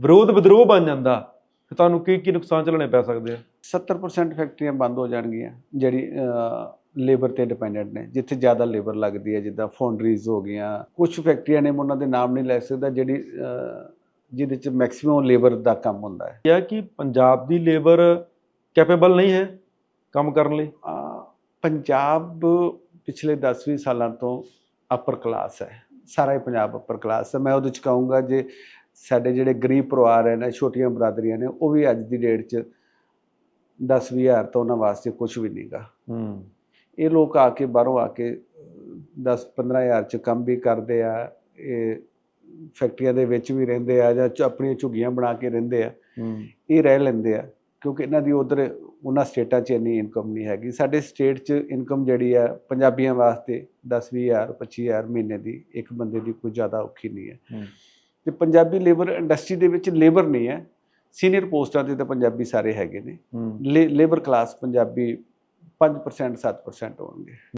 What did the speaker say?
ਵਿਰੋਧ ਵਿਦਰੋਹ ਬਣ ਜਾਂਦਾ ਫਿਰ ਤੁਹਾਨੂੰ ਕੀ ਕੀ ਨੁਕਸਾਨ ਝੱਲਣੇ ਪੈ ਸਕਦੇ ਆ? 70% ਫੈਕਟਰੀਆਂ ਬੰਦ ਹੋ ਜਾਣਗੀਆਂ ਜਿਹੜੀ ਲੇਬਰ ਤੇ ਡਿਪੈਂਡੈਂਟ ਨੇ ਜਿੱਥੇ ਜ਼ਿਆਦਾ ਲੇਬਰ ਲੱਗਦੀ ਹੈ ਜਿੱਦਾਂ ਫਾਊਂਡਰੀਜ਼ ਹੋ ਗਈਆਂ ਕੁਝ ਫੈਕਟਰੀਆਂ ਨੇ ਉਹਨਾਂ ਦੇ ਨਾਮ ਨਹੀਂ ਲੈ ਸਕਦਾ ਜਿਹੜੀ ਜਿਹਦੇ ਚ ਮੈਕਸਿਮਮ ਲੇਬਰ ਦਾ ਕੰਮ ਹੁੰਦਾ ਹੈ। ਕਿਹਾ ਕਿ ਪੰਜਾਬ ਦੀ ਲੇਬਰ ਕੈਪੇਬਲ ਨਹੀਂ ਹੈ ਕੰਮ ਕਰਨ ਲਈ? ਪੰਜਾਬ ਪਿਛਲੇ 10-20 ਸਾਲਾਂ ਤੋਂ ਅਪਰ ਕਲਾਸ ਹੈ ਸਾਰਾ ਹੀ ਪੰਜਾਬ ਅਪਰ ਕਲਾਸ ਹੈ। ਮੈਂ ਉਹਦੇ ਚ ਕਹੂੰਗਾ ਜੇ ਸਾਡੇ ਜਿਹੜੇ ਗਰੀਬ ਪਰਿਵਾਰ ਹੈ ਨਾ ਛੋਟੀਆਂ ਬਰਾਦਰੀਆਂ ਨੇ ਉਹ ਵੀ ਅੱਜ ਦੀ ਡੇਟ 'ਚ 10-20 ਹਜ਼ਾਰ ਤੋਂ ਉਹਨਾਂ ਵਾਸਤੇ ਕੁਝ ਵੀ ਨਹੀਂਗਾ ਹੂੰ। ਇਹ ਲੋਕ ਆ ਕੇ ਬਾਹਰੋਂ ਆ ਕੇ 10-15 ਹਜ਼ਾਰ ਚ ਕੰਮ ਵੀ ਕਰਦੇ ਆ ਇਹ ਫੈਕਟਰੀਆਂ ਦੇ ਵਿੱਚ ਵੀ ਰਹਿੰਦੇ ਆ ਜਾਂ ਆਪਣੀਆਂ ਝੁੱਗੀਆਂ ਬਣਾ ਕੇ ਰਹਿੰਦੇ ਆ। ਹੂੰ। ਇਹ ਰਹਿ ਲੈਂਦੇ ਆ ਕਿਉਂਕਿ ਇਹਨਾਂ ਦੀ ਉਧਰ ਉਹਨਾਂ ਸਟੇਟਾਂ 'ਚ ਇੰਨੀ ਇਨਕਮ ਨਹੀਂ ਹੈਗੀ। ਸਾਡੇ ਸਟੇਟ 'ਚ ਇਨਕਮ ਜਿਹੜੀ ਆ ਪੰਜਾਬੀਆਂ ਵਾਸਤੇ 10-20 ਹਜ਼ਾਰ 25 ਹਜ਼ਾਰ ਮਹੀਨੇ ਦੀ ਇੱਕ ਬੰਦੇ ਦੀ ਕੋਈ ਜ਼ਿਆਦਾ ਔਖੀ ਨਹੀਂ ਹੈ। ਹੂੰ। ਤੇ ਪੰਜਾਬੀ ਲੇਬਰ ਇੰਡਸਟਰੀ ਦੇ ਵਿੱਚ ਲੇਬਰ ਨਹੀਂ ਹੈ ਸੀਨੀਅਰ ਪੋਸਟਾਂ ਤੇ ਤਾਂ ਪੰਜਾਬੀ ਸਾਰੇ ਹੈਗੇ ਨੇ। ਲੇਬਰ ਕਲਾਸ ਪੰਜਾਬੀ 5% 7% ਹੋਣਗੇ।